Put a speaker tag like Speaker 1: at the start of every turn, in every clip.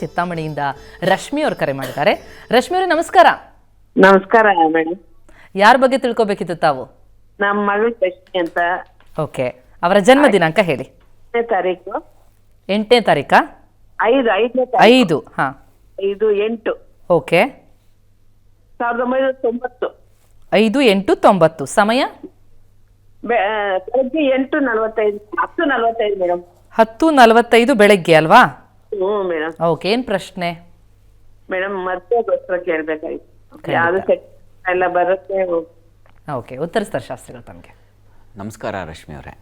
Speaker 1: ಚಿತ್ತಾಮಣಿಯಿಂದ ರಶ್ಮಿ ಅವರು ಕರೆ ಮಾಡಿದ್ದಾರೆ. ರಶ್ಮಿ ಅವರೇ ನಮಸ್ಕಾರ.
Speaker 2: ನಮಸ್ಕಾರ ಮೇಡಮ್
Speaker 1: ಯಾರ ಬಗ್ಗೆ ತಿಳ್ಕೊಬೇಕಿತ್ತು ತಾವು?
Speaker 2: ನಮ್ಮ ಮಗಳು ರಶ್ಮಿ ಅಂತ.
Speaker 1: ಓಕೆ ಅವರ ಜನ್ಮ ದಿನಾಂಕ ಹೇಳಿ.
Speaker 2: ಐದನೇ ತಾರೀಕು.
Speaker 1: ಎಂಟನೇ ತಾರೀಕಾ?
Speaker 2: ಐದು ಐದನೇ ತಾರೀಕು.
Speaker 1: ಐದು ಹಾ.
Speaker 2: ಐದು ಎಂಟು.
Speaker 1: ಓಕೆ.
Speaker 2: ಸಾವಿರದ ಒಂಬೈನೂರ ತೊಂಬತ್ತು.
Speaker 1: ಐದು ಎಂಟು ತೊಂಬತ್ತು. ಸಮಯ?
Speaker 2: ಬೆ- ಬೆಳಗ್ಗೆ ಎಂಟು ನಲವತ್ತೈದು ಹತ್ತು ನಲವತ್ತೈದು ಮೇಡಮ್
Speaker 1: ಹತ್ತು ನಲವತ್ತೈದು ಬೆಳಗ್ಗೆ ಅಲ್ವಾ?
Speaker 2: ಹ್ಞೂ ಮೇಡಮ್.
Speaker 1: ಓಕೆ ಏನು ಪ್ರಶ್ನೆ?
Speaker 2: ಮೇಡಮ್ ಯಾವ್ದು ಸೆಟ್ ಎಲ್ಲ ಬರುತ್ತೆ?
Speaker 1: ಓಕೆ ಉತ್ತರಿಸ್ತಾರೆ ಶಾಸ್ತ್ರಿಗಳು ತಮಗೆ.
Speaker 3: ನಮಸ್ಕಾರ ರಶ್ಮಿ ಅವರೇ.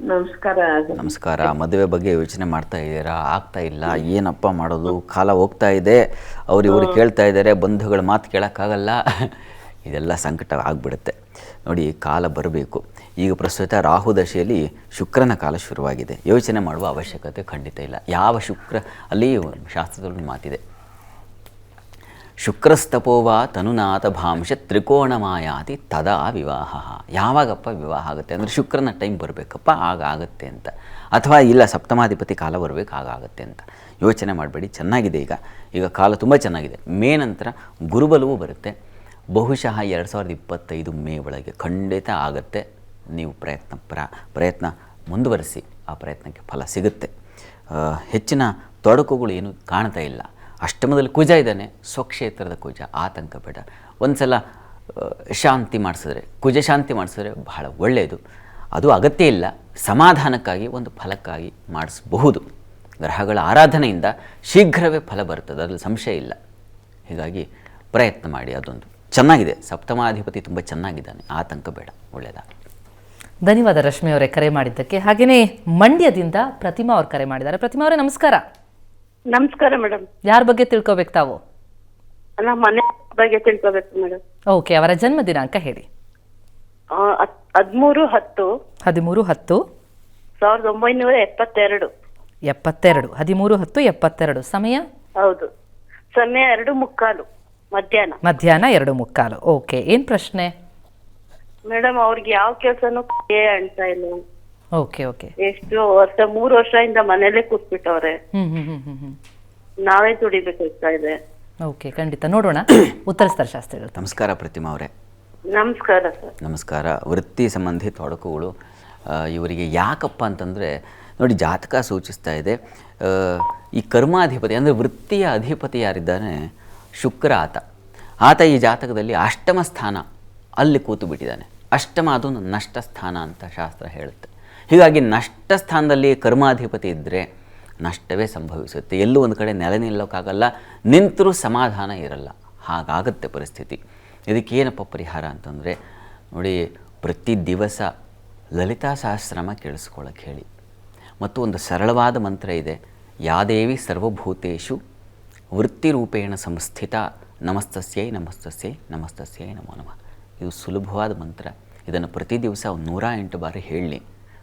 Speaker 2: ನಮಸ್ಕಾರ.
Speaker 3: ನಮಸ್ಕಾರ ಮದುವೆ ಬಗ್ಗೆ ಯೋಚನೆ ಮಾಡ್ತಾ ಇದ್ದೀರಾ? ಆಗ್ತಾ ಇಲ್ಲ ಏನಪ್ಪ ಮಾಡೋದು? ಕಾಲ ಹೋಗ್ತಾ ಇದೆ. ಅವ್ರು ಇವರು ಕೇಳ್ತಾ ಇದ್ದಾರೆ ಬಂಧುಗಳ ಮಾತು ಕೇಳೋಕ್ಕಾಗಲ್ಲ. ಇದೆಲ್ಲ ಸಂಕಟ ಆಗಿಬಿಡುತ್ತೆ. ನೋಡಿ ಕಾಲ ಬರಬೇಕು. ಈಗ ಪ್ರಸ್ತುತ ರಾಹು ದಶೆಯಲ್ಲಿ ಶುಕ್ರನ ಕಾಲ ಶುರುವಾಗಿದೆ. ಯೋಚನೆ ಮಾಡುವ ಅವಶ್ಯಕತೆ ಖಂಡಿತ ಇಲ್ಲ. ಯಾವ ಶುಕ್ರ, ಅಲ್ಲಿ ಶಾಸ್ತ್ರದಲ್ಲಿ ಮಾತಿದೆ. ಶುಕ್ರಸ್ತಪೋವ ತನುನಾಥ ಭಾಂಶ ತ್ರಿಕೋಣ ಮಾಯಾತಿ ತದಾ ವಿವಾಹ. ಯಾವಾಗಪ್ಪ ವಿವಾಹ ಆಗುತ್ತೆ? ಅಂದರೆ ಶುಕ್ರನ ಟೈಮ್ ಬರಬೇಕಪ್ಪ, ಆಗ ಆಗುತ್ತೆ ಅಂತ. ಅಥವಾ ಇಲ್ಲ, ಸಪ್ತಮಾಧಿಪತಿ ಕಾಲ ಬರಬೇಕು, ಆಗ ಆಗುತ್ತೆ ಅಂತ. ಯೋಚನೆ ಮಾಡಬೇಡಿ, ಚೆನ್ನಾಗಿದೆ ಈಗ. ಈಗ ಕಾಲ ತುಂಬ ಚೆನ್ನಾಗಿದೆ. ಮೇ ನಂತರ ಗುರುಬಲವೂ ಬರುತ್ತೆ. ಬಹುಶಃ ಎರಡು ಸಾವಿರದ ಇಪ್ಪತ್ತೈದು ಮೇ ಒಳಗೆ ಖಂಡಿತ ಆಗುತ್ತೆ. ನೀವು ಪ್ರಯತ್ನ ಪ್ರ, ಪ್ರಯತ್ನ ಮುಂದುವರಿಸಿ ಆ ಪ್ರಯತ್ನಕ್ಕೆ ಫಲ ಸಿಗುತ್ತೆ. ಹೆಚ್ಚಿನ ತೊಡಕುಗಳು ಏನು ಕಾಣ್ತಾ ಇಲ್ಲ. ಅಷ್ಟಮದಲ್ಲಿ ಕುಜ ಇದ್ದಾನೆ, ಸ್ವಕ್ಷೇತ್ರದ ಕುಜ, ಆತಂಕ ಬೇಡ. ಒಂದು ಸಲ ಶಾಂತಿ ಮಾಡಿಸಿದ್ರೆ, ಕುಜ ಶಾಂತಿ ಮಾಡಿಸಿದ್ರೆ ಬಹಳ ಒಳ್ಳೆಯದು. ಅದು ಅಗತ್ಯ ಇಲ್ಲ, ಸಮಾಧಾನಕ್ಕಾಗಿ, ಒಂದು ಫಲಕ್ಕಾಗಿ ಮಾಡಿಸಬಹುದು. ಗ್ರಹಗಳ ಆರಾಧನೆಯಿಂದ ಶೀಘ್ರವೇ ಫಲ ಬರುತ್ತದೆ, ಅದರಲ್ಲಿ ಸಂಶಯ ಇಲ್ಲ. ಹೀಗಾಗಿ ಪ್ರಯತ್ನ ಮಾಡಿ ಅದೊಂದು. ಚೆನ್ನಾಗಿದೆ, ಸಪ್ತಮಾಧಿಪತಿ ತುಂಬ ಚೆನ್ನಾಗಿದ್ದಾನೆ, ಆತಂಕ ಬೇಡ, ಒಳ್ಳೆಯದಾಗಲಿ.
Speaker 1: ಧನ್ಯವಾದ ರಶ್ಮಿ ಅವರೇ ಕರೆ ಮಾಡಿದ್ದಕ್ಕೆ ಹಾಗೆಯೇ ಮಂಡ್ಯದಿಂದ ಪ್ರತಿಮಾ ಅವರು ಕರೆ ಮಾಡಿದ್ದಾರೆ. ಪ್ರತಿಮಾ ಅವರೇ ನಮಸ್ಕಾರ.
Speaker 4: ನಮಸ್ಕಾರ ಮೇಡಮ್.
Speaker 1: ಯಾರ ಬಗ್ಗೆ ತಿಳ್ಕೋಬೇಕು ತಾವು?
Speaker 4: ಮನೆ ಬಗ್ಗೆ ತಿಳ್ಕೋಬೇಕು ಮೇಡಮ್.
Speaker 1: ಓಕೆ ಅವರ ಜನ್ಮ ದಿನಾಂಕ ಹೇಳಿ.
Speaker 4: ಹದಿಮೂರು ಹತ್ತು.
Speaker 1: ಹದಿಮೂರು ಹತ್ತು.
Speaker 4: ಸಾವಿರದ ಒಂಬೈನೂರ ಎಪ್ಪತ್ತೆರಡು.
Speaker 1: ಎಪ್ಪತ್ತೆರಡು. ಹದಿಮೂರು ಹತ್ತು ಎಪ್ಪತ್ತೆರಡು. ಸಮಯ?
Speaker 4: ಹೌದು. ಸಮಯ ಎರಡು ಮುಕ್ಕಾಲು. ಮಧ್ಯಾಹ್ನ.
Speaker 1: ಮಧ್ಯಾಹ್ನ ಎರಡು ಮುಕ್ಕಾಲು. ಓಕೆ ಏನು ಪ್ರಶ್ನೆ?
Speaker 4: ಮೇಡಮ್ ಅವ್ರಿಗೆ ಯಾವ ಕೆಲಸನೂ ಕೈ ಅಂತ ಇಲ್ಲ.
Speaker 1: Okay okay.
Speaker 4: ಎಷ್ಟು ವರ್ಷ ಮೂರು ವರ್ಷದಿಂದ ಮನೇಲೆ ಕೂತ್ಬಿಟ್ಟವ್ರೆ.
Speaker 1: ಹ್ಮ್ ಹ್ಮ್ ಹ್ಞೂ
Speaker 4: ನಾವೇ ದುಡಿಬೇಕಾಗ್ತಾ ಇದೆ.
Speaker 1: ಓಕೆ ಖಂಡಿತ. ನೋಡೋಣ. ಉತ್ತರಿಸ್ತಾರೆ ಶಾಸ್ತ್ರಿಗಳು
Speaker 3: ನಮಸ್ಕಾರ ಪ್ರತಿಮಾ ಅವರೇ.
Speaker 4: ನಮಸ್ಕಾರ ಸರ್.
Speaker 3: ನಮಸ್ಕಾರ. ವೃತ್ತಿ ಸಂಬಂಧಿ ತೊಡಕುಗಳು ಆ, ಇವರಿಗೆ ಯಾಕಪ್ಪ ಅಂತಂದರೆ ನೋಡಿ ಜಾತಕ ಸೂಚಿಸ್ತಾ ಇದೆ. ಆ, ಈ ಕರ್ಮಾಧಿಪತಿ ಅಂದರೆ ವೃತ್ತಿಯ ಅಧಿಪತಿ ಯಾರಿದ್ದಾನೆ ಶುಕ್ರ ಆತ. ಆತ ಈ ಜಾತಕದಲ್ಲಿ ಅಷ್ಟಮ ಸ್ಥಾನ ಅಲ್ಲಿ ಕೂತು ಬಿಟ್ಟಿದ್ದಾನೆ. ಅಷ್ಟಮ ಅದು ನಷ್ಟ ಸ್ಥಾನ ಅಂತ ಶಾಸ್ತ್ರ ಹೇಳುತ್ತೆ. ಹೀಗಾಗಿ ನಷ್ಟ ಸ್ಥಾನದಲ್ಲಿ ಕರ್ಮಾಧಿಪತಿ ಇದ್ದರೆ ನಷ್ಟವೇ ಸಂಭವಿಸುತ್ತೆ. ಎಲ್ಲೂ ಒಂದು ಕಡೆ ನೆಲೆ ನಿಲ್ಲೋಕ್ಕಾಗಲ್ಲ ನಿಂತರೂ ಸಮಾಧಾನ ಇರಲ್ಲ. ಹಾಗಾಗುತ್ತೆ ಪರಿಸ್ಥಿತಿ. ಇದಕ್ಕೇನಪ್ಪ ಪರಿಹಾರ ಅಂತಂದರೆ, ನೋಡಿ, ಪ್ರತಿ ದಿವಸ ಲಲಿತಾ ಸಹಸ್ರಮ ಕೇಳಿಸ್ಕೊಳ್ಳೋಕೆ ಹೇಳಿ. ಮತ್ತು ಒಂದು ಸರಳವಾದ ಮಂತ್ರ ಇದೆ ಯಾದೇವಿ ಸರ್ವಭೂತೇಶು ವೃತ್ತಿರೂಪೇಣ ಸಂಸ್ಥಿತ ನಮಸ್ತಸ್ಯೈ ನಮಸ್ತಸ್ಯೈ ನಮಸ್ತಸ್ಯೈ ನಮೋ ನಮಃ. ಇದು ಸುಲಭವಾದ ಮಂತ್ರ. ಇದನ್ನು ಪ್ರತಿ ದಿವಸ ನೂರ ಎಂಟು ಬಾರಿ ಹೇಳಲಿ.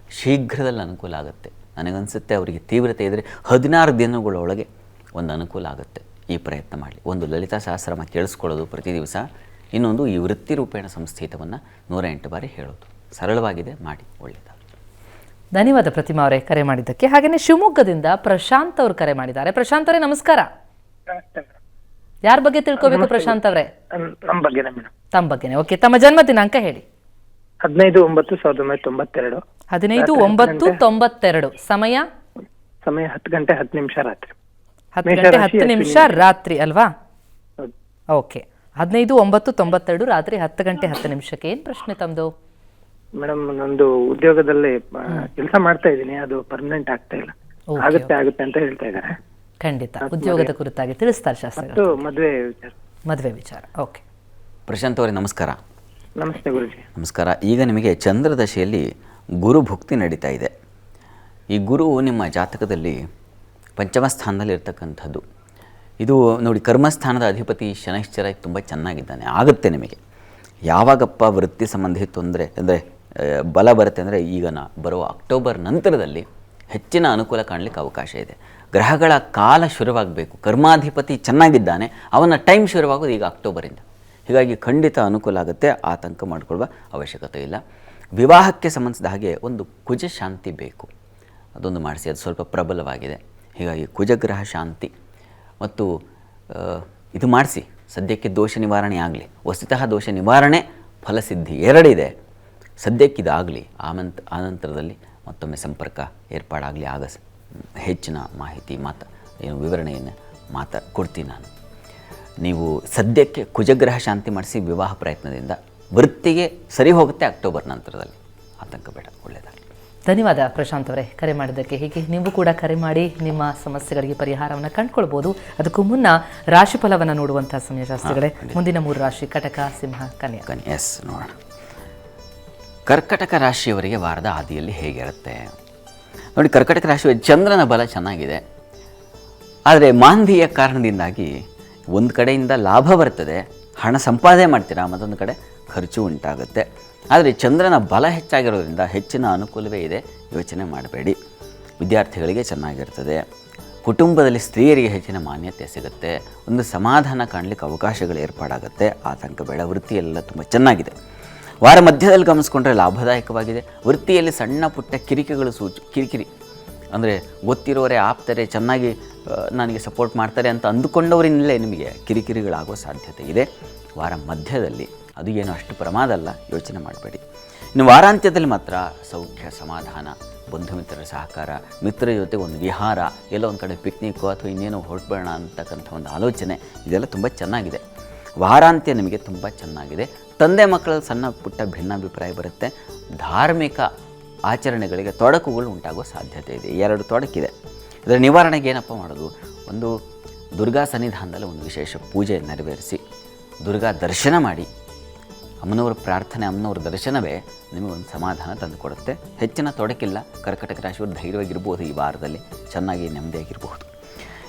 Speaker 3: ಶೀಘ್ರದಲ್ಲಿ ಅನುಕೂಲ ಆಗುತ್ತೆ. ನನಗನ್ಸುತ್ತೆ ಅವರಿಗೆ ತೀವ್ರತೆ ಇದ್ದರೆ ಹದಿನಾರು ದಿನಗಳೊಳಗೆ ಒಂದು ಅನುಕೂಲ ಆಗುತ್ತೆ. ಈ ಪ್ರಯತ್ನ ಮಾಡಲಿ. ಒಂದು ಲಲಿತಾ ಸಹಸ್ರಮ ಕೇಳಿಸ್ಕೊಳ್ಳೋದು ಪ್ರತಿ ದಿವಸ. ಇನ್ನೊಂದು ಈ ವೃತ್ತಿ ರೂಪೇಣ ಸಂಸ್ಥಿತವನ್ನು ನೂರ ಎಂಟು ಬಾರಿ ಹೇಳೋದು. ಸರಳವಾಗಿದೆ ಮಾಡಿ. ಒಳ್ಳೆಯದು?
Speaker 1: ಧನ್ಯವಾದ ಪ್ರತಿಮಾ ಅವರೇ ಕರೆ ಮಾಡಿದ್ದಕ್ಕೆ. ಹಾಗೆಯೇ ಶಿವಮೊಗ್ಗದಿಂದ ಪ್ರಶಾಂತ್ ಅವರು ಕರೆ ಮಾಡಿದ್ದಾರೆ. ಪ್ರಶಾಂತ್ ಅವರೇ ನಮಸ್ಕಾರ. ಯಾರ ಬಗ್ಗೆ ತಿಳ್ಕೋಬೇಕು ಪ್ರಶಾಂತ್ ಅವರೇ?
Speaker 5: ನಮ್ಮ ಬಗ್ಗೆನೇ ಮೇಡಮ್.
Speaker 1: ತಮ್ಮ ಬಗ್ಗೆನೇ. ಓಕೆ ತಮ್ಮ ಜನ್ಮ ದಿನಾಂಕ ಹೇಳಿ.
Speaker 5: ಹದಿನೈದು ಒಂಬತ್ತು ಸಾವಿರದ ಒಂಬೈನೂರ ತೊಂಬತ್ತೆರಡು.
Speaker 1: ಹದಿನೈದು ಒಂಬತ್ತು ತೊಂಬತ್ತೆರಡು. ಸಮಯ?
Speaker 5: ಸಮಯ ಹತ್ತು ಗಂಟೆ ಹತ್ತು ನಿಮಿಷ ರಾತ್ರಿ.
Speaker 1: ಹತ್ತು ಗಂಟೆ ಹತ್ತು ನಿಮಿಷ ರಾತ್ರಿ ಅಲ್ವಾ? ಓಕೆ ಹದಿನೈದು ಒಂಬತ್ತು ತೊಂಬತ್ತೆರಡು ರಾತ್ರಿ ಹತ್ತು ಗಂಟೆ ಹತ್ತು ನಿಮಿಷಕ್ಕೆ ಏನು ಪ್ರಶ್ನೆ ತಮ್ದು?
Speaker 5: ಮೇಡಮ್ ನಂದು ಉದ್ಯೋಗದಲ್ಲಿ ಕೆಲಸ ಮಾಡ್ತಾ ಇದ್ದೀನಿ ಅದು ಪರ್ಮನೆಂಟ್ ಆಗ್ತಾ ಇಲ್ಲ. ಆಗುತ್ತೆ ಆಗುತ್ತೆ ಅಂತ ಹೇಳ್ತಾ ಇದ್ದಾರೆ.
Speaker 1: ಖಂಡಿತ. ಉದ್ಯೋಗದ ಕುರಿತಾಗಿ ತಿಳಿಸ್ತಾರೆ
Speaker 5: ಶಾಸ್ತ್ರ ಮದುವೆ ವಿಚಾರ.
Speaker 1: ಮದುವೆ ವಿಚಾರ. ಓಕೆ.
Speaker 3: ಪ್ರಶಾಂತ್ ಅವರೇ ನಮಸ್ಕಾರ.
Speaker 5: ನಮಸ್ತೆ ಗುರುಜಿ.
Speaker 3: ನಮಸ್ಕಾರ. ಈಗ ನಿಮಗೆ ಚಂದ್ರದಶೆಯಲ್ಲಿ ಗುರು ಭುಕ್ತಿ ನಡೀತಾ ಇದೆ. ಈ ಗುರು ನಿಮ್ಮ ಜಾತಕದಲ್ಲಿ ಪಂಚಮ ಸ್ಥಾನದಲ್ಲಿ ಇರ್ತಕ್ಕಂಥದ್ದು ಇದು ನೋಡಿ ಕರ್ಮಸ್ಥಾನದ ಅಧಿಪತಿ ಶನೈಶ್ಚರ ತುಂಬ ಚೆನ್ನಾಗಿದ್ದಾನೆ. ಆಗುತ್ತೆ ನಿಮಗೆ. ಯಾವಾಗಪ್ಪ ವೃತ್ತಿ ಸಂಬಂಧಿ ತೊಂದರೆ ಅಂದರೆ ಬಲ ಬರುತ್ತೆ ಅಂದರೆ ಈಗ ನಾ ಬರುವ ಅಕ್ಟೋಬರ್ ನಂತರದಲ್ಲಿ ಹೆಚ್ಚಿನ ಅನುಕೂಲ ಕಾಣಲಿಕ್ಕೆ ಅವಕಾಶ ಇದೆ. ಗ್ರಹಗಳ ಕಾಲ ಶುರುವಾಗಬೇಕು. ಕರ್ಮಾಧಿಪತಿ ಚೆನ್ನಾಗಿದ್ದಾನೆ. ಅವನ ಟೈಮ್ ಶುರುವಾಗೋದು ಈಗ ಅಕ್ಟೋಬರಿಂದ. ಹೀಗಾಗಿ ಖಂಡಿತ ಅನುಕೂಲ ಆಗುತ್ತೆ. ಆತಂಕ ಮಾಡಿಕೊಳ್ಳುವ ಅವಶ್ಯಕತೆ ಇಲ್ಲ. ವಿವಾಹಕ್ಕೆ ಸಂಬಂಧಿಸಿದ ಹಾಗೆ ಒಂದು ಕುಜ ಶಾಂತಿ ಬೇಕು. ಅದೊಂದು ಮಾಡಿಸಿ, ಅದು ಸ್ವಲ್ಪ ಪ್ರಬಲವಾಗಿದೆ. ಹೀಗಾಗಿ ಕುಜಗ್ರಹ ಶಾಂತಿ. ಮತ್ತು ಇದು ಮಾಡಿಸಿ. ಸದ್ಯಕ್ಕೆ ದೋಷ ನಿವಾರಣೆ ಆಗಲಿ. ವಸ್ತುತಃ ದೋಷ ನಿವಾರಣೆ, ಫಲಸಿದ್ಧಿ ಎರಡಿದೆ. ಸದ್ಯಕ್ಕಿದಾಗಲಿ ಆಮಂತ್, ಆನಂತರದಲ್ಲಿ ಮತ್ತೊಮ್ಮೆ ಸಂಪರ್ಕ ಏರ್ಪಾಡಾಗಲಿ. ಆಗ ಹೆಚ್ಚಿನ ಮಾಹಿತಿ ಮಾತಾ ಏನು ವಿವರಣೆಯನ್ನು ಮಾತಾ ಕೊಡ್ತೀನಿ ನಾನು. ನೀವು ಸದ್ಯಕ್ಕೆ ಕುಜಗ್ರಹ ಶಾಂತಿ ಮಾಡಿಸಿ ವಿವಾಹ ಪ್ರಯತ್ನದಿಂದ ವೃತ್ತಿಗೆ ಸರಿ ಹೋಗುತ್ತೆ ಅಕ್ಟೋಬರ್ ನಂತರದಲ್ಲಿ. ಆತಂಕ ಬೇಡ ಒಳ್ಳೆಯದಾಗಲಿ
Speaker 1: ಧನ್ಯವಾದ ಪ್ರಶಾಂತ್ ಅವರೇ ಕರೆ ಮಾಡಿದ್ದಕ್ಕೆ ಹೀಗೆ. ನೀವು ಕೂಡ ಕರೆ ಮಾಡಿ ನಿಮ್ಮ ಸಮಸ್ಯೆಗಳಿಗೆ ಪರಿಹಾರವನ್ನು ಕಂಡುಕೊಳ್ಬೋದು. ಅದಕ್ಕೂ ಮುನ್ನ ರಾಶಿಫಲವನ್ನು ನೋಡುವಂತಹ ಸಮಯ ಶಾಸ್ತ್ರಿಗಳೇ. ಮುಂದಿನ ಮೂರು ರಾಶಿ ಕಟಕ ಸಿಂಹ ಕನ್ಯಾ.
Speaker 3: ಕನ್ಯಾ ಎಸ್ ನೋಡೋಣ. ಕರ್ಕಟಕ ರಾಶಿಯವರಿಗೆ ವಾರದ ಆದಿಯಲ್ಲಿ ಹೇಗಿರುತ್ತೆ ನೋಡಿ, ಕರ್ಕಟಕ ರಾಶಿಯ ಚಂದ್ರನ ಬಲ ಚೆನ್ನಾಗಿದೆ. ಆದರೆ ಮಾಂದಿಯ ಕಾರಣದಿಂದಾಗಿ ಒಂದು ಕಡೆಯಿಂದ ಲಾಭ ಬರ್ತದೆ, ಹಣ ಸಂಪಾದನೆ ಮಾಡ್ತೀರಾ ಮತ್ತೊಂದು ಕಡೆ ಖರ್ಚು ಉಂಟಾಗುತ್ತೆ. ಆದರೆ ಚಂದ್ರನ ಬಲ ಹೆಚ್ಚಾಗಿರೋದ್ರಿಂದ ಹೆಚ್ಚಿನ ಅನುಕೂಲವೇ ಇದೆ, ಯೋಚನೆ ಮಾಡಬೇಡಿ. ವಿದ್ಯಾರ್ಥಿಗಳಿಗೆ ಚೆನ್ನಾಗಿರ್ತದೆ. ಕುಟುಂಬದಲ್ಲಿ ಸ್ತ್ರೀಯರಿಗೆ ಹೆಚ್ಚಿನ ಮಾನ್ಯತೆ ಸಿಗುತ್ತೆ. ಒಂದು ಸಮಾಧಾನ ಕಾಣಲಿಕ್ಕೆ ಅವಕಾಶಗಳು ಏರ್ಪಾಡಾಗುತ್ತೆ. ಆತಂಕ ಬೇಡ, ವೃತ್ತಿಯೆಲ್ಲ ತುಂಬ ಚೆನ್ನಾಗಿದೆ. ವಾರ ಮಧ್ಯದಲ್ಲಿ ಗಮನಿಸ್ಕೊಂಡ್ರೆ ಲಾಭದಾಯಕವಾಗಿದೆ. ವೃತ್ತಿಯಲ್ಲಿ ಸಣ್ಣ ಪುಟ್ಟ ಕಿರಿಕಿಗಳು ಸೂಚ, ಕಿರಿಕಿರಿ. ಅಂದರೆ ಗೊತ್ತಿರೋರೇ ಆಪ್ತಾರೆ, ಚೆನ್ನಾಗಿ ನನಗೆ ಸಪೋರ್ಟ್ ಮಾಡ್ತಾರೆ ಅಂತ ಅಂದುಕೊಂಡವರಿಂದಲೇ ನಿಮಗೆ ಕಿರಿಕಿರಿಗಳಾಗೋ ಸಾಧ್ಯತೆ ಇದೆ. ವಾರ ಮಧ್ಯದಲ್ಲಿ ಅದು ಏನು ಅಷ್ಟು ಪ್ರಮಾದ ಅಲ್ಲ ಯೋಚನೆ ಮಾಡಬೇಡಿ. ಇನ್ನು ವಾರಾಂತ್ಯದಲ್ಲಿ ಮಾತ್ರ ಸೌಖ್ಯ, ಸಮಾಧಾನ ಬಂಧು ಮಿತ್ರರ ಸಹಕಾರ ಮಿತ್ರರ ಜೊತೆ ಒಂದು ವಿಹಾರ, ಎಲ್ಲೋ ಒಂದು ಕಡೆ ಪಿಕ್ನಿಕ್ಕು ಅಥವಾ ಇನ್ನೇನೋ ಹೊರಟ್ಬೇಡ ಅಂತಕ್ಕಂಥ ಒಂದು ಆಲೋಚನೆ, ಇದೆಲ್ಲ ತುಂಬ ಚೆನ್ನಾಗಿದೆ. ವಾರಾಂತ್ಯ ನಿಮಗೆ ತುಂಬ ಚೆನ್ನಾಗಿದೆ. ತಂದೆ ಮಕ್ಕಳಲ್ಲಿ ಸಣ್ಣ ಪುಟ್ಟ ಭಿನ್ನಾಭಿಪ್ರಾಯ ಬರುತ್ತೆ. ಧಾರ್ಮಿಕ ಆಚರಣೆಗಳಿಗೆ ತೊಡಕುಗಳು ಉಂಟಾಗೋ ಸಾಧ್ಯತೆ ಇದೆ. ಎರಡು ತೊಡಕಿದೆ. ಇದರ ನಿವಾರಣೆಗೆ ಏನಪ್ಪ ಮಾಡೋದು? ಒಂದು ದುರ್ಗಾ ಸನ್ನಿಧಾನದಲ್ಲಿ ಒಂದು ವಿಶೇಷ ಪೂಜೆ ನೆರವೇರಿಸಿ, ದುರ್ಗಾ ದರ್ಶನ ಮಾಡಿ, ಅಮ್ಮನವರ ಪ್ರಾರ್ಥನೆ, ಅಮ್ಮನವ್ರ ದರ್ಶನವೇ ನಿಮಗೊಂದು ಸಮಾಧಾನ ತಂದುಕೊಡುತ್ತೆ ಹೆಚ್ಚಿನ ತೊಡಕಿಲ್ಲ. ಕರ್ಕಟಕ ರಾಶಿಯವರು ಧೈರ್ಯವಾಗಿರ್ಬೋದು ಈ ವಾರದಲ್ಲಿ. ಚೆನ್ನಾಗಿ ನೆಮ್ಮದಿಯಾಗಿರಬಹುದು.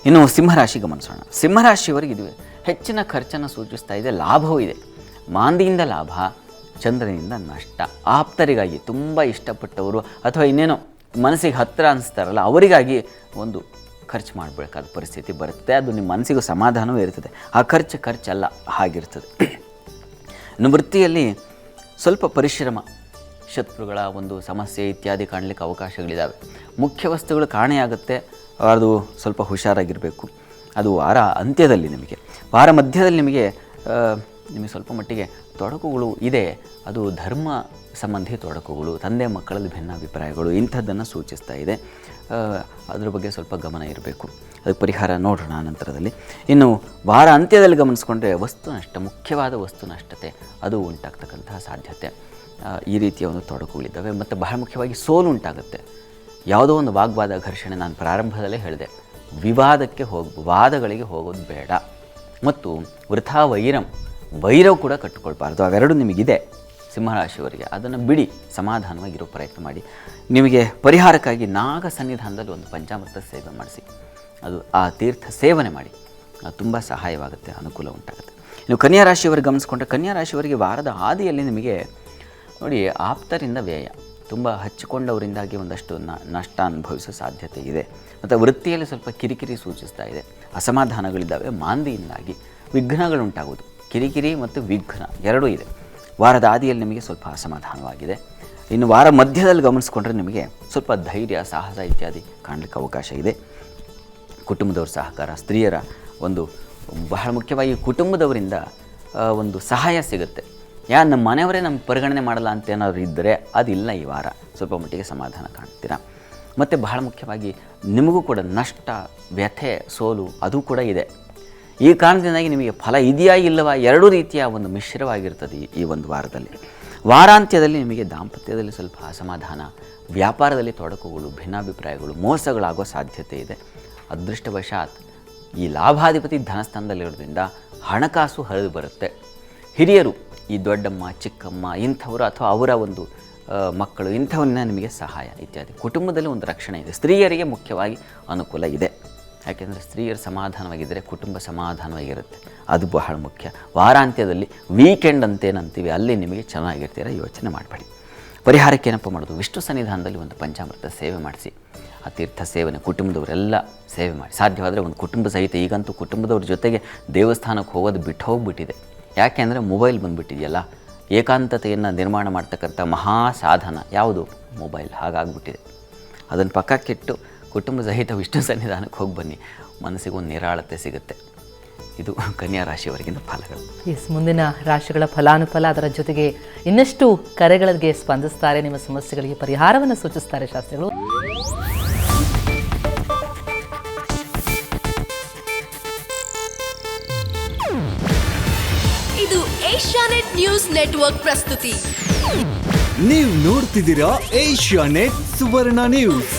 Speaker 3: ಇನ್ನು ಸಿಂಹರಾಶಿ ಗಮನಿಸೋಣ. ಸಿಂಹರಾಶಿಯವರಿಗೆ ಇದು ಹೆಚ್ಚಿನ ಖರ್ಚನ್ನು ಸೂಚಿಸ್ತಾ ಇದೆ. ಲಾಭವೂ ಇದೆ. ಮಾಂದಿಯಿಂದ ಲಾಭ ಚಂದ್ರನಿಂದ ನಷ್ಟ, ಆಪ್ತರಿಗಾಗಿ ತುಂಬ ಇಷ್ಟಪಟ್ಟವರು ಅಥವಾ ಇನ್ನೇನೋ ಮನಸ್ಸಿಗೆ ಹತ್ತಿರ ಅನಿಸ್ತಾರಲ್ಲ, ಅವರಿಗಾಗಿ ಒಂದು ಖರ್ಚು ಮಾಡಬೇಕಾದ ಪರಿಸ್ಥಿತಿ ಬರುತ್ತೆ. ಅದು ನಿಮ್ಮ ಮನಸ್ಸಿಗೂ ಸಮಾಧಾನವೂ ಇರ್ತದೆ. ಆ ಖರ್ಚು ಖರ್ಚಲ್ಲ, ಹಾಗಿರ್ತದೆ. ಇನ್ನು ವೃತ್ತಿಯಲ್ಲಿ ಸ್ವಲ್ಪ ಪರಿಶ್ರಮ, ಶತ್ರುಗಳ ಒಂದು ಸಮಸ್ಯೆ ಇತ್ಯಾದಿ ಕಾಣಲಿಕ್ಕೆ ಅವಕಾಶಗಳಿದ್ದಾವೆ ಮುಖ್ಯ ವಸ್ತುಗಳು ಕಾಣೆಯಾಗುತ್ತೆ ಅದು ಸ್ವಲ್ಪ ಹುಷಾರಾಗಿರಬೇಕು. ಅದು ವಾರ ಅಂತ್ಯದಲ್ಲಿ ನಿಮಗೆ. ವಾರ ಮಧ್ಯದಲ್ಲಿ ನಿಮಗೆ ನಿಮಗೆ ಸ್ವಲ್ಪ ಮಟ್ಟಿಗೆ ತೊಡಕುಗಳು ಇದೆ. ಅದು ಧರ್ಮ ಸಂಬಂಧಿ ತೊಡಕುಗಳು, ತಂದೆ ಮಕ್ಕಳಲ್ಲಿ ಭಿನ್ನಾಭಿಪ್ರಾಯಗಳು ಇಂಥದ್ದನ್ನು ಸೂಚಿಸ್ತಾ ಇದೆ. ಅದ್ರ ಬಗ್ಗೆ ಸ್ವಲ್ಪ ಗಮನ ಇರಬೇಕು. ಅದಕ್ಕೆ ಪರಿಹಾರ ನೋಡೋಣ ನಂತರದಲ್ಲಿ. ಇನ್ನು ವಾರ ಅಂತ್ಯದಲ್ಲಿ ಗಮನಿಸ್ಕೊಂಡ್ರೆ ವಸ್ತು ನಷ್ಟ, ಮುಖ್ಯವಾದ ವಸ್ತು ನಷ್ಟತೆ, ಅದು ಉಂಟಾಗ್ತಕ್ಕಂತಹ ಸಾಧ್ಯತೆ. ಈ ರೀತಿಯ ಒಂದು ತೊಡಕುಗಳಿದ್ದಾವೆ. ಮತ್ತು ಬಹಳ ಮುಖ್ಯವಾಗಿ ಸೋಲು ಉಂಟಾಗುತ್ತೆ. ಯಾವುದೋ ಒಂದು ವಾಗ್ವಾದ ಘರ್ಷಣೆ ನಾನು ಪ್ರಾರಂಭದಲ್ಲೇ ಹೇಳಿದೆ. ವಿವಾದಕ್ಕೆ ಹೋಗಿ, ವಾದಗಳಿಗೆ ಹೋಗೋದು ಬೇಡ. ಮತ್ತು ವೃಥಾ ವೈರಂ ವೈರವ್ ಕೂಡ ಕಟ್ಟಿಕೊಳ್ಬಾರ್ದು. ಅವೆರಡು ನಿಮಗಿದೆ. ಸಿಂಹರಾಶಿಯವರಿಗೆ. ಅದನ್ನು ಬಿಡಿ, ಸಮಾಧಾನವಾಗಿರೋ ಪ್ರಯತ್ನ ಮಾಡಿ. ನಿಮಗೆ ಪರಿಹಾರಕ್ಕಾಗಿ ನಾಗ ಸನ್ನಿಧಾನದಲ್ಲಿ ಒಂದು ಪಂಚಾಮೃತ ಸೇವೆ ಮಾಡಿಸಿ. ಅದು ಆ ತೀರ್ಥ ಸೇವನೆ ಮಾಡಿ. ಅದು ತುಂಬ ಸಹಾಯವಾಗುತ್ತೆ, ಅನುಕೂಲ ಉಂಟಾಗುತ್ತೆ. ನೀವು ಕನ್ಯಾ ರಾಶಿಯವರಿಗೆ ಗಮನಿಸ್ಕೊಂಡ್ರೆ, ಕನ್ಯಾ ರಾಶಿಯವರಿಗೆ ವಾರದ ಹಾದಿಯಲ್ಲಿ ನಿಮಗೆ ನೋಡಿ, ಆಪ್ತರಿಂದ ವ್ಯಯ. ತುಂಬ ಹಚ್ಚಿಕೊಂಡವರಿಂದಾಗಿ ಒಂದಷ್ಟು ನ- ನಷ್ಟ ಅನುಭವಿಸೋ ಸಾಧ್ಯತೆ ಇದೆ. ಮತ್ತು ವೃತ್ತಿಯಲ್ಲಿ ಸ್ವಲ್ಪ ಕಿರಿಕಿರಿ ಸೂಚಿಸ್ತಾ ಇದೆ. ಅಸಮಾಧಾನಗಳಿದ್ದಾವೆ, ಮಾಂದಿಯಿಂದಾಗಿ ವಿಘ್ನಗಳುಂಟಾಗುವುದು. ಕಿರಿಕಿರಿ ಮತ್ತು ವಿಘ್ನ ಎರಡೂ ಇದೆ. ವಾರದ ಆದಿಯಲ್ಲಿ ನಿಮಗೆ ಸ್ವಲ್ಪ ಅಸಮಾಧಾನವಾಗಿದೆ. ಇನ್ನು ವಾರ ಮಧ್ಯದಲ್ಲಿ ಗಮನಿಸ್ಕೊಂಡ್ರೆ ನಿಮಗೆ ಸ್ವಲ್ಪ ಧೈರ್ಯ, ಸಾಹಸ ಇತ್ಯಾದಿ ಕಾಣಲಿಕ್ಕೆ ಅವಕಾಶ ಇದೆ. ಕುಟುಂಬದವ್ರ ಸಹಕಾರ, ಸ್ತ್ರೀಯರ ಒಂದು ಬಹಳ ಮುಖ್ಯವಾಗಿ ಕುಟುಂಬದವರಿಂದ ಒಂದು ಸಹಾಯ ಸಿಗುತ್ತೆ. ಯಾ, ನಮ್ಮ ಮನೆಯವರೇ ನಮ್ಮ ಪರಿಗಣನೆ ಮಾಡಲ್ಲ ಅಂತ ಏನಾದರೂ ಇದ್ದರೆ ಅದಿಲ್ಲ ಈ ವಾರ. ಸ್ವಲ್ಪ ಮಟ್ಟಿಗೆ ಸಮಾಧಾನ ಕಾಣ್ತೀರಾ? ಮತ್ತು ಬಹಳ ಮುಖ್ಯವಾಗಿ ನಿಮಗೂ ಕೂಡ ನಷ್ಟ, ವ್ಯಥೆ, ಸೋಲು ಅದು ಕೂಡ ಇದೆ. ಈ ಕಾರಣದಿಂದಾಗಿ ನಿಮಗೆ ಫಲ ಇದೆಯಾ ಇಲ್ಲವಾ ಎರಡೂ ರೀತಿಯ ಒಂದು ಮಿಶ್ರವಾಗಿರ್ತದೆ ಈ- ಒಂದು ವಾರದಲ್ಲಿ. ವಾರಾಂತ್ಯದಲ್ಲಿ ನಿಮಗೆ ದಾಂಪತ್ಯದಲ್ಲಿ ಸ್ವಲ್ಪ ಅಸಮಾಧಾನ, ವ್ಯಾಪಾರದಲ್ಲಿ ತೊಡಕುಗಳು, ಭಿನ್ನಾಭಿಪ್ರಾಯಗಳು, ಮೋಸಗಳಾಗೋ ಸಾಧ್ಯತೆ ಇದೆ. ಅದೃಷ್ಟವಶಾತ್ ಈ ಲಾಭಾಧಿಪತಿ ಧನಸ್ಥಾನದಲ್ಲಿರೋದ್ರಿಂದ ಹಣಕಾಸು ಹರಿದು ಬರುತ್ತೆ. ಹಿರಿಯರು, ಈ ದೊಡ್ಡಮ್ಮ, ಚಿಕ್ಕಮ್ಮ, ಇಂಥವರು ಅಥವಾ ಅವರ ಒಂದು ಮಕ್ಕಳು ಇಂಥವನ್ನ ನಿಮಗೆ ಸಹಾಯ ಇತ್ಯಾದಿ. ಕುಟುಂಬದಲ್ಲಿ ಒಂದು ರಕ್ಷಣೆ ಇದೆ. ಸ್ತ್ರೀಯರಿಗೆ ಮುಖ್ಯವಾಗಿ ಅನುಕೂಲ ಇದೆ. ಯಾಕೆಂದರೆ ಸ್ತ್ರೀಯರು ಸಮಾಧಾನವಾಗಿದ್ದರೆ ಕುಟುಂಬ ಸಮಾಧಾನವಾಗಿರುತ್ತೆ. ಅದು ಬಹಳ ಮುಖ್ಯ. ವಾರಾಂತ್ಯದಲ್ಲಿ ವೀಕೆಂಡ್ ಅಂತೇನಂತೀವಿ, ಅಲ್ಲಿ ನಿಮಗೆ ಚೆನ್ನಾಗಿರ್ತೀರ ಯೋಚನೆ ಮಾಡಬೇಡಿ. ಪರಿಹಾರಕ್ಕೆ ಏನಪ್ಪ ಮಾಡೋದು? ವಿಷ್ಣು ಸನ್ನಿಧಾನದಲ್ಲಿ ಒಂದು ಪಂಚಾಮೃತ ಸೇವೆ ಮಾಡಿಸಿ, ಆ ತೀರ್ಥ ಸೇವನೆ ಕುಟುಂಬದವರೆಲ್ಲ ಸೇವೆ ಮಾಡಿ. ಸಾಧ್ಯವಾದರೆ ಒಂದು ಕುಟುಂಬ ಸಹಿತ, ಈಗಂತೂ ಕುಟುಂಬದವ್ರ ಜೊತೆಗೆ ದೇವಸ್ಥಾನಕ್ಕೆ ಹೋಗೋದು ಬಿಟ್ಟು ಹೋಗಿಬಿಟ್ಟಿದೆ. ಯಾಕೆ ಅಂದರೆ ಮೊಬೈಲ್ ಬಂದುಬಿಟ್ಟಿದೆಯಲ್ಲ? ಏಕಾಂತತೆಯನ್ನು ನಿರ್ಮಾಣ ಮಾಡ್ತಕ್ಕಂಥ ಮಹಾ ಸಾಧನ ಯಾವುದು? ಮೊಬೈಲ್ ಹಾಗಾಗ್ಬಿಟ್ಟಿದೆ. ಅದನ್ನು ಪಕ್ಕಕ್ಕಿಟ್ಟು ಕುಟುಂಬ ಸಹಿತ ವಿಷ್ಣು ಸನ್ನಿಧಾನಕ್ಕೆ ಹೋಗಿ ಬನ್ನಿ. ಮನಸ್ಸಿಗೊಂದು ನಿರಾಳತೆ ಸಿಗುತ್ತೆ. ಇದು ಕನ್ಯಾ ರಾಶಿಯವರೆಗಿನ ಫಲಗಳು.
Speaker 1: ಎಸ್ ಮುಂದಿನ ರಾಶಿಗಳ ಫಲಾನುಫಲ ಅದರ ಜೊತೆಗೆ ಇನ್ನಷ್ಟು ಕರೆಗಳಿಗೆ ಸ್ಪಂದಿಸ್ತಾರೆ ನಿಮ್ಮ ಸಮಸ್ಯೆಗಳಿಗೆ ಪರಿಹಾರವನ್ನು ಸೂಚಿಸ್ತಾರೆ ಶಾಸ್ತ್ರಿಗಳು.
Speaker 6: ಇದು ಏಷ್ಯಾನೆಟ್ ನ್ಯೂಸ್ ನೆಟ್ವರ್ಕ್ ಪ್ರಸ್ತುತಿ.
Speaker 7: ನೀವು ನೋಡ್ತಿದ್ದೀರಾ ಏಷ್ಯಾ ನೆಟ್ ಸುವರ್ಣ ನ್ಯೂಸ್.